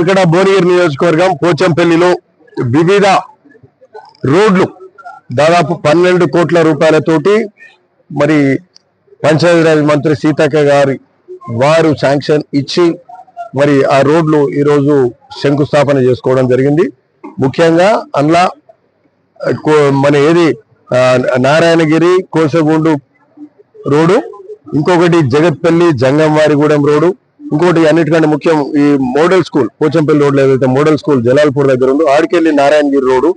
ఇక్కడ భువనగిరి నియోజకవర్గం పోచంపల్లిలో వివిధ రోడ్లు దాదాపు పన్నెండు కోట్ల రూపాయలతోటి మరి పంచాయతీరాజ్ మంత్రి సీతక్క గారి వారు శాంక్షన్ ఇచ్చి మరి ఆ రోడ్లు ఈరోజు శంకుస్థాపన చేసుకోవడం జరిగింది. ముఖ్యంగా అందులో కో- మన ఏది నారాయణగిరి కోసగూండు రోడ్డు ఇంకొకటి జగత్పల్లి జంగంవారిగూడెం రోడ్డు ఇంకోటి అన్నిటికంటే ముఖ్యం ఈ మోడల్ స్కూల్ పోచంపల్లి రోడ్లో ఏదైతే మోడల్ స్కూల్ జలాల్పూర్ దగ్గర ఉందో ఆడికెళ్ళి నారాయణగిరి రోడ్డు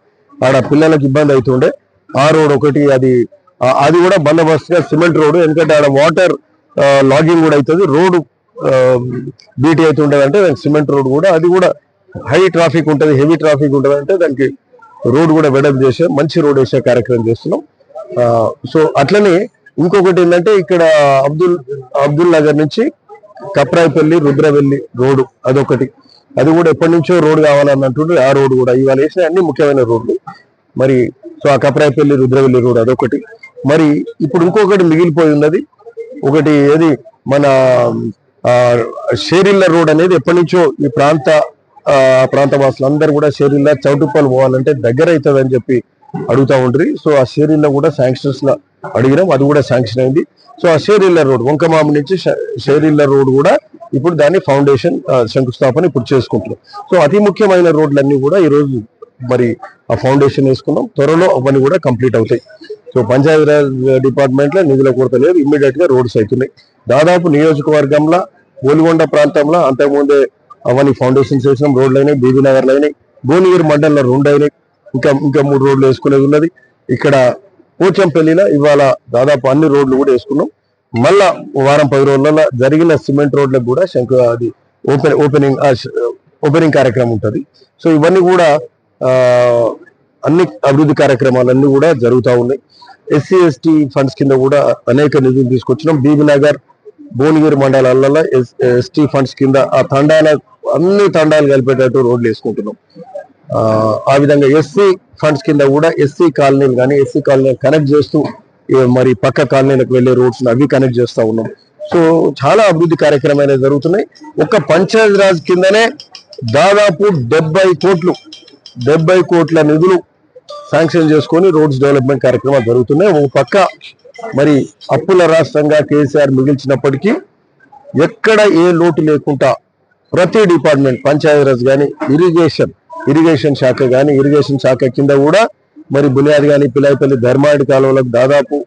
ఆడ పిల్లలకు ఇబ్బంది అవుతుండే. ఆ రోడ్ ఒకటి అది అది కూడా బందోబస్తుగా సిమెంట్ రోడ్డు ఎందుకంటే ఆడ వాటర్ లాగింగ్ కూడా అవుతుంది. రోడ్డు బీటీ అవుతుండదు అంటే సిమెంట్ రోడ్ కూడా అది కూడా హై ట్రాఫిక్ ఉంటుంది హెవీ ట్రాఫిక్ ఉంటుంది అంటే దానికి రోడ్ కూడా వెడప్ చేసే మంచి రోడ్ వేసే కార్యక్రమం చేస్తున్నాం. సో అట్లనే ఇంకొకటి ఏంటంటే ఇక్కడ అబ్దుల్ అబ్దుల్ నగర్ నుంచి కప్రాయిపల్లి రుద్రవెల్లి రోడ్డు అదొకటి. అది కూడా ఎప్పటి నుంచో రోడ్డు కావాలని అంటుండ్రు ఆ రోడ్డు కూడా ఇవాళ వేసిన అన్ని ముఖ్యమైన రోడ్లు. మరి సో ఆ కప్రాయిపల్లి రుద్రవెల్లి రోడ్ అదొకటి. మరి ఇప్పుడు ఇంకొకటి మిగిలిపోయి ఉన్నది. ఒకటి ఏది? మన షేరిల్ల రోడ్ అనేది ఎప్పటి నుంచో ఈ ప్రాంత ఆ, ప్రాంత వాసులు అందరూ కూడా షేరిల్ల చౌటుప్పలు పోవాలంటే దగ్గర అవుతుంది అని చెప్పి అడుగుతా ఉండ్రి. సో ఆ షేరిల్ల కూడా శాంక్షన్స్ అడిగినాం. అది కూడా శాంక్షన్ అయింది. సో ఆ షేరిల్ల రోడ్ వంకమామ నుంచి షేర్ ఇల్లర్ రోడ్ కూడా ఇప్పుడు దాన్ని ఫౌండేషన్ శంకుస్థాపన ఇప్పుడు చేసుకుంటున్నాం. సో అతి ముఖ్యమైన రోడ్లన్నీ కూడా ఈరోజు మరి ఆ ఫౌండేషన్ వేసుకున్నాం. త్వరలో అవన్నీ కూడా కంప్లీట్ అవుతాయి. సో పంచాయతీరాజ్ డిపార్ట్మెంట్లో నిధుల కొరత లేదు. ఇమ్మీడియట్గా రోడ్స్ అవుతున్నాయి దాదాపు నియోజకవర్గంలో గోల్గొండ ప్రాంతంలో అంతకుముందే అవన్నీ ఫౌండేషన్స్ వేసినాం. రోడ్లు అయినాయి బీబీ నగర్లు అయినాయి భువనగిరి మండలంలో రెండు అయినాయి ఇంకా ఇంకా మూడు రోడ్లు వేసుకునేది ఉన్నది. ఇక్కడ పోచంపల్లిలో ఇవాళ దాదాపు అన్ని రోడ్లు కూడా వేసుకున్నాం. మళ్ళా వారం పది రోజులలో జరిగిన సిమెంట్ రోడ్లకు కూడా శంకు అది ఓపెన్ ఓపెనింగ్ ఓపెనింగ్ కార్యక్రమం ఉంటుంది. సో ఇవన్నీ కూడా అన్ని అభివృద్ధి కార్యక్రమాలన్నీ కూడా జరుగుతూ ఉన్నాయి. ఎస్సీ ఎస్టీ ఫండ్స్ కింద కూడా అనేక నిధులు తీసుకొచ్చినాం. బీబీనగర్ భువనగిరి మండలాలలో ఎస్టీ ఫండ్స్ కింద ఆ తండాల అన్ని తండాలు కలిపేటట్టు రోడ్లు వేసుకుంటున్నాం. ఆ, విధంగా ఎస్సీ ఫండ్స్ కింద కూడా ఎస్సీ కాలనీలు కానీ ఎస్సీ కాలనీ కనెక్ట్ చేస్తూ మరి పక్క కాలనీలకు వెళ్ళే రోడ్స్ అవి కనెక్ట్ చేస్తూ ఉన్నాం. సో చాలా అభివృద్ధి కార్యక్రమాలు జరుగుతున్నాయి. ఒక్క పంచాయతీరాజ్ కిందనే దాదాపు డెబ్బై కోట్లు డెబ్బై కోట్ల నిధులు శాంక్షన్ చేసుకొని రోడ్స్ డెవలప్మెంట్ కార్యక్రమాలు జరుగుతున్నాయి. ఒక పక్క మరి అప్పుల రాష్ట్రంగా కేసీఆర్ మిగిల్చినప్పటికీ ఎక్కడ ఏ లోటు లేకుండా ప్రతి డిపార్ట్మెంట్ పంచాయతీరాజ్ కానీ ఇరిగేషన్ ఇరిగేషన్ శాఖ కానీ ఇరిగేషన్ శాఖ కింద కూడా మరి బునియాద్ కానీ పిలాయిపల్లి ధర్మాడి కాలువలకు దాదాపు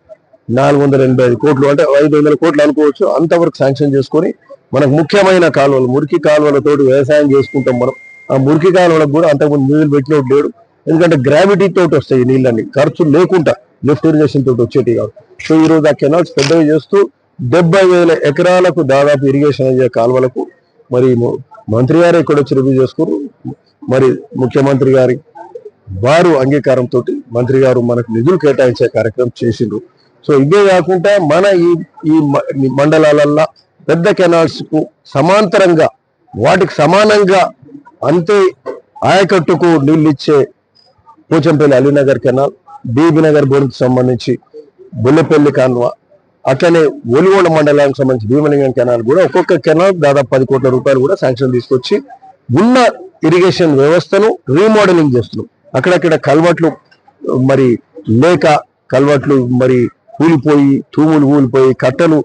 నాలుగు వందల ఎనభై ఐదు కోట్లు అంటే ఐదు వందల కోట్లు అనుకోవచ్చు. అంతవరకు శాంక్షన్ చేసుకొని మనకు ముఖ్యమైన కాలువలు మురికి కాలువలతోటి వ్యవసాయం చేసుకుంటాం మనం. ఆ మురికి కాలువలకు కూడా అంతకుముందు నీళ్ళు పెట్టినట్టు లేడు. ఎందుకంటే గ్రావిటీ తోటి వస్తాయి నీళ్ళని ఖర్చు లేకుండా లిఫ్ట్ ఇరిగేషన్ తోటి వచ్చేటి కాదు సో ఈ రోజు ఆ కెనాల్స్ పెద్దవి చేస్తూ డెబ్బై వేల ఎకరాలకు దాదాపు ఇరిగేషన్ అయ్యే కాలువలకు మరి మంత్రి గారు ఇక్కడ వచ్చి రివ్యూ చేసుకోరు మరి ముఖ్యమంత్రి గారి వారు అంగీకారంతో మంత్రి గారు మనకు నిధులు కేటాయించే కార్యక్రమం చేసిండ్రు. సో ఇదే కాకుండా మన ఈ ఈ మ- మండలాలల్లో పెద్ద కెనాల్స్కు సమాంతరంగా వాటికి సమానంగా అంతే ఆయకట్టుకు నీళ్ళు ఇచ్చే పోచంపల్లి అలీనగర్ కెనాల్ బీబీనగర్ బోర్డుకు సంబంధించి బుల్లెపల్లి కాన్వా అట్లనే ఒలిగోడ మండలానికి సంబంధించి భీమలింగం కెనాల్ కూడా ఒక్కొక్క కెనాల్ దాదాపు పది కోట్ల రూపాయలు కూడా శాంక్షన్ తీసుకొచ్చి ఉన్న ఇరిగేషన్ వ్యవస్థను రీమోడలింగ్ చేస్తున్నాం. అక్కడక్కడ కల్వట్లు మరి లేక కల్వట్లు మరి కూలిపోయి తూములు కూలిపోయి కట్టలు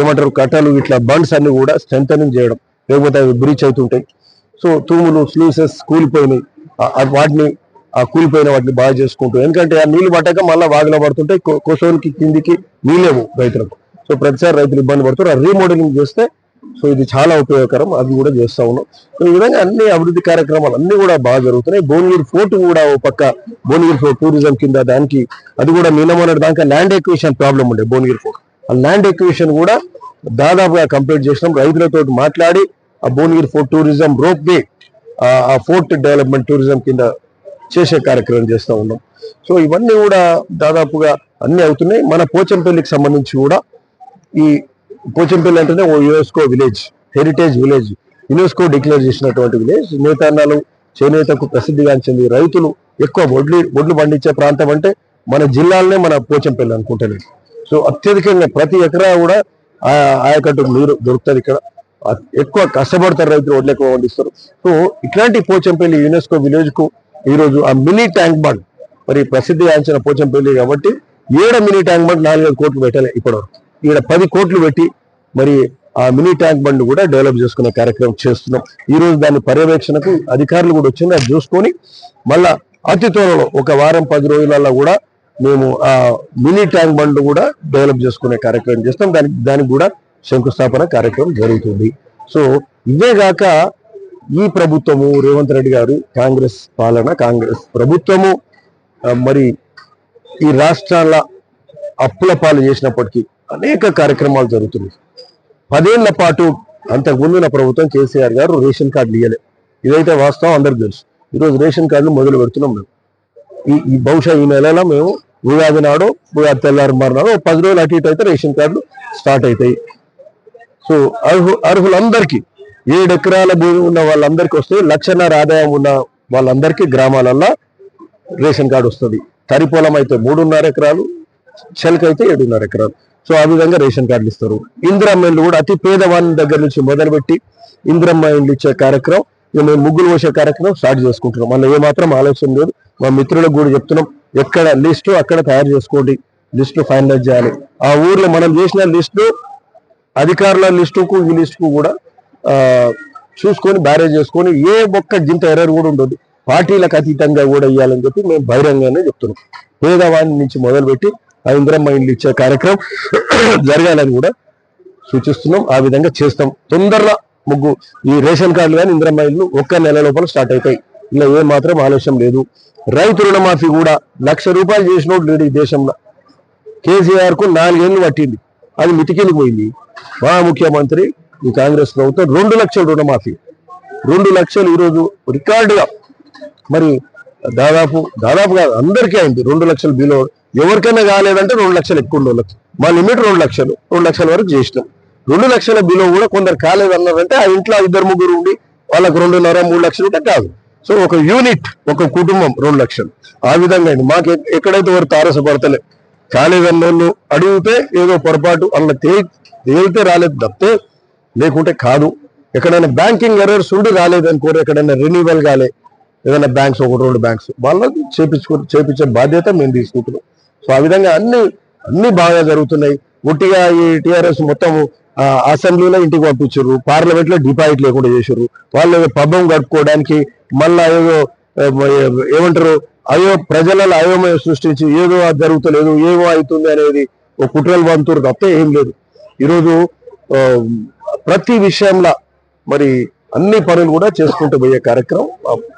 ఏమంటారు కట్టలు ఇట్లా బండ్స్ అన్ని కూడా స్ట్రెంగ్ చేయడం. లేకపోతే అవి బ్రీచ్ అవుతుంటాయి. సో తూములు స్లూసెస్ కూలిపోయినాయి. ఆ- వాటిని ఆ కూలిపోయిన వాటిని బాగా చేసుకుంటూ ఎందుకంటే ఆ నీళ్ళు పట్టక మళ్ళీ వాగులో పడుతుంటే కొసోనికి కిందికి నీళ్ళేవు రైతులకు. సో ప్రతిసారి రైతులు ఇబ్బంది పడుతున్నారు. ఆ రీమోడలింగ్ చేస్తే సో ఇది చాలా ఉపయోగకరం అది కూడా చేస్తా ఉన్నాం. సో ఈ విధంగా అన్ని అభివృద్ధి కార్యక్రమాలు అన్ని కూడా బాగా జరుగుతున్నాయి. భువనగిరి ఫోర్ట్ కూడా ఓ పక్క భువనగిరి ఫోర్ట్ టూరిజం కింద దానికి అది కూడా నిన్న దానికి దాకా ల్యాండ్ ఎక్విషన్ ప్రాబ్లం ఉండే భువనగిరి ఫోర్ట్. ఆ ల్యాండ్ ఎక్విషన్ కూడా దాదాపుగా కంప్లీట్ చేసినాం. రైతులతో మాట్లాడి ఆ Bhuvanagiri fort tourism rope way ఆ ఫోర్ట్ డెవలప్మెంట్ టూరిజం కింద చేసే కార్యక్రమం చేస్తూ ఉన్నాం. సో ఇవన్నీ కూడా దాదాపుగా అన్నీ అవుతున్నాయి. మన పోచంపల్లికి సంబంధించి కూడా ఈ పోచంపల్లి అంటేనే ఓ UNESCO village heritage village. UNESCO declare చేసినటువంటి విలేజ్ నేతన్నాలు చేనేతకు ప్రసిద్ధిగాంచింది రైతులు ఎక్కువ వడ్లు వడ్లు పండించే ప్రాంతం అంటే మన జిల్లాలనే మన పోచంపల్లి అనుకుంటలేదు సో అత్యధికంగా ప్రతి ఎకరా కూడా ఆ ఆయకట్టు నీరు దొరుకుతుంది ఇక్కడ. ఎక్కువ కష్టపడతారు రైతులు వడ్లు ఎక్కువ పండిస్తారు. సో ఇట్లాంటి పోచంపల్లి యునెస్కో విలేజ్కు ఈరోజు ఈ రోజు ఆ మినీ ట్యాంక్ బండ్ మరి ప్రసిద్ధిగాంచిన పోచంపల్లి కాబట్టి ఏడు మినీ ట్యాంక్ బండ్ నాలుగైదు కోట్లు పెట్టాలి ఇప్పటివరకు. ఈడ పది కోట్లు పెట్టి మరి ఆ మినీ ట్యాంక్ బండ్ కూడా డెవలప్ చేసుకునే కార్యక్రమం చేస్తున్నాం. ఈ రోజు దాని పర్యవేక్షణకు అధికారులు కూడా వచ్చింది అది చూసుకొని మళ్ళా అతి త్వరలో ఒక వారం పది రోజులలో కూడా మేము ఆ మినీ ట్యాంక్ బండ్ కూడా డెవలప్ చేసుకునే కార్యక్రమం చేస్తాం. దానికి దానికి కూడా శంకుస్థాపన కార్యక్రమం జరుగుతుంది. సో ఇవేగాక ఈ ప్రభుత్వము రేవంత్ రెడ్డి గారు కాంగ్రెస్ పాలన కాంగ్రెస్ ప్రభుత్వము మరి ఈ రాష్ట్రాల అప్పుల పాలు చేసినప్పటికీ అనేక కార్యక్రమాలు జరుగుతున్నాయి. పదేళ్ళ పాటు అంతకుముందు నా ప్రభుత్వం కేసీఆర్ గారు రేషన్ కార్డులు ఇవ్వలే ఇదైతే వాస్తవం అందరికి తెలుసు. ఈరోజు రేషన్ కార్డులు మొదలు పెడుతున్నాం మేము. ఈ ఈ బహుశా ఈ నెలలో మేము ఉగాది నాడు ఉగాది తెల్లారి మరునాడు పది రోజులు అటు ఇటు అయితే రేషన్ కార్డులు స్టార్ట్ అవుతాయి సో అర్హు అర్హులందరికీ ఏడు ఎకరాల భూమి ఉన్న వాళ్ళందరికీ వస్తే లక్షన్నర ఆదాయం ఉన్న వాళ్ళందరికీ గ్రామాలల్లో రేషన్ కార్డు వస్తుంది. తరి పొలం అయితే మూడున్నర ఎకరాలు చెలకైతే అయితే ఏడున్నర ఎకరాలు. సో ఆ విధంగా రేషన్ కార్డులు ఇస్తారు. ఇందిరమ్మ ఇండ్లు కూడా అతి పేదవాని దగ్గర నుంచి మొదలుపెట్టి ఇందిరమ్మ ఇండ్లు ఇచ్చే కార్యక్రమం ఇక మేము ముగ్గులు పోసే కార్యక్రమం స్టార్ట్ చేసుకుంటున్నాం. మన ఏమాత్రం ఆలోచన లేదు. మా మిత్రులకు కూడా చెప్తున్నాం ఎక్కడ లిస్టు అక్కడ తయారు చేసుకోండి లిస్టు ఫైనలైజ్ చేయాలి. ఆ ఊర్లో మనం చేసిన లిస్టు అధికారుల లిస్టుకు ఈ లిస్టుకు కూడా చూసుకొని బ్యారేజ్ చేసుకొని ఏ ఒక్క గింత ఎర్రర్ కూడా ఉండదు. పార్టీలకు అతీతంగా కూడా ఇవ్వాలని చెప్పి మేము బహిరంగానే చెప్తున్నాం. పేదవాని నుంచి మొదలుపెట్టి ఆ ఇంద్రమ్మ ఇచ్చే కార్యక్రమం జరగాలని కూడా సూచిస్తున్నాం. ఆ విధంగా చేస్తాం. తొందరలో ముగ్గు ఈ రేషన్ కార్డులు కానీ ఇంద్రమ్మ ఇల్లు ఒక్క నెల లోపల స్టార్ట్ అవుతాయి. ఇలా ఏ మాత్రం ఆలస్యం లేదు. రైతు రుణమాఫీ కూడా లక్ష రూపాయలు చేసినోడు లేడు ఈ దేశంలో. కేసీఆర్కు నాలుగేళ్ళు నాలుగేళ్ళు పట్టింది. అది మితికెళ్ళిపోయింది మా ముఖ్యమంత్రి ఈ కాంగ్రెస్ ప్రభుత్వం రెండు లక్షల రుణమాఫీ. రెండు లక్షలు ఈరోజు రికార్డుగా. మరి దాదాపు దాదాపుగా అందరికీ అయింది. రెండు లక్షలు బిలో ఎవరికైనా కాలేదంటే రెండు లక్షలు ఎక్కువ ఉండే మా లిమిట్ రెండు లక్షలు. రెండు లక్షల వరకు చేసినాం. రెండు లక్షల బిలో కూడా కొందరు కాలేదన్నారంటే ఆ ఇంట్లో ఇద్దరు ముగ్గురు ఉండి వాళ్ళకి రెండున్నర మూడు లక్షలు ఉంటే కాదు. సో ఒక యూనిట్ ఒక కుటుంబం రెండు లక్షలు. ఆ విధంగా అయింది. మాకు ఎక్కడైతే వారు తారసపడతలే కాలేదన్నోళ్ళు అడిగితే ఏదో పొరపాటు అలా తే తేలితే రాలేదు తప్పితే లేకుంటే కాదు. ఎక్కడైనా బ్యాంకింగ్ ఎర్రర్స్ ఉండి రాలేదు అనుకోరు ఎక్కడైనా రెన్యూవల్ కాలే ఏదైనా బ్యాంక్స్ ఒకటి రెండు బ్యాంక్స్ వాళ్ళకి చేపించుకో చేపించే బాధ్యత మేము తీసుకుంటున్నాం. సో ఆ విధంగా అన్ని అన్ని బాగా జరుగుతున్నాయి. ఒట్టిగా ఈ టిఆర్ఎస్ మొత్తం ఆ, అసెంబ్లీలో ఇంటికి పంపించారు పార్లమెంట్లో డిపాజిట్ లేకుండా చేశారు వాళ్ళు పబ్బం గడుపుకోవడానికి మళ్ళా ఏదో ఏమంటారు అయో ప్రజలలో అయోమయం సృష్టించి ఏదో జరుగుతలేదు ఏమో అవుతుంది అనేది ఒక కుట్రలు పంతురు తప్ప ఏం లేదు. ఈరోజు ప్రతి విషయంలో మరి అన్ని పనులు కూడా చేసుకుంటూ పోయే కార్యక్రమం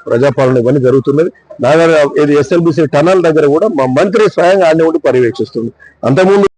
ప్రజాపాలన ఇవన్నీ జరుగుతున్నది. నాగర్ ఇది ఎస్ఎల్బిసి టనల్ దగ్గర కూడా మా మంత్రి స్వయంగా ఆడనే ఉండి పర్యవేక్షిస్తుంది. అంతకుముందు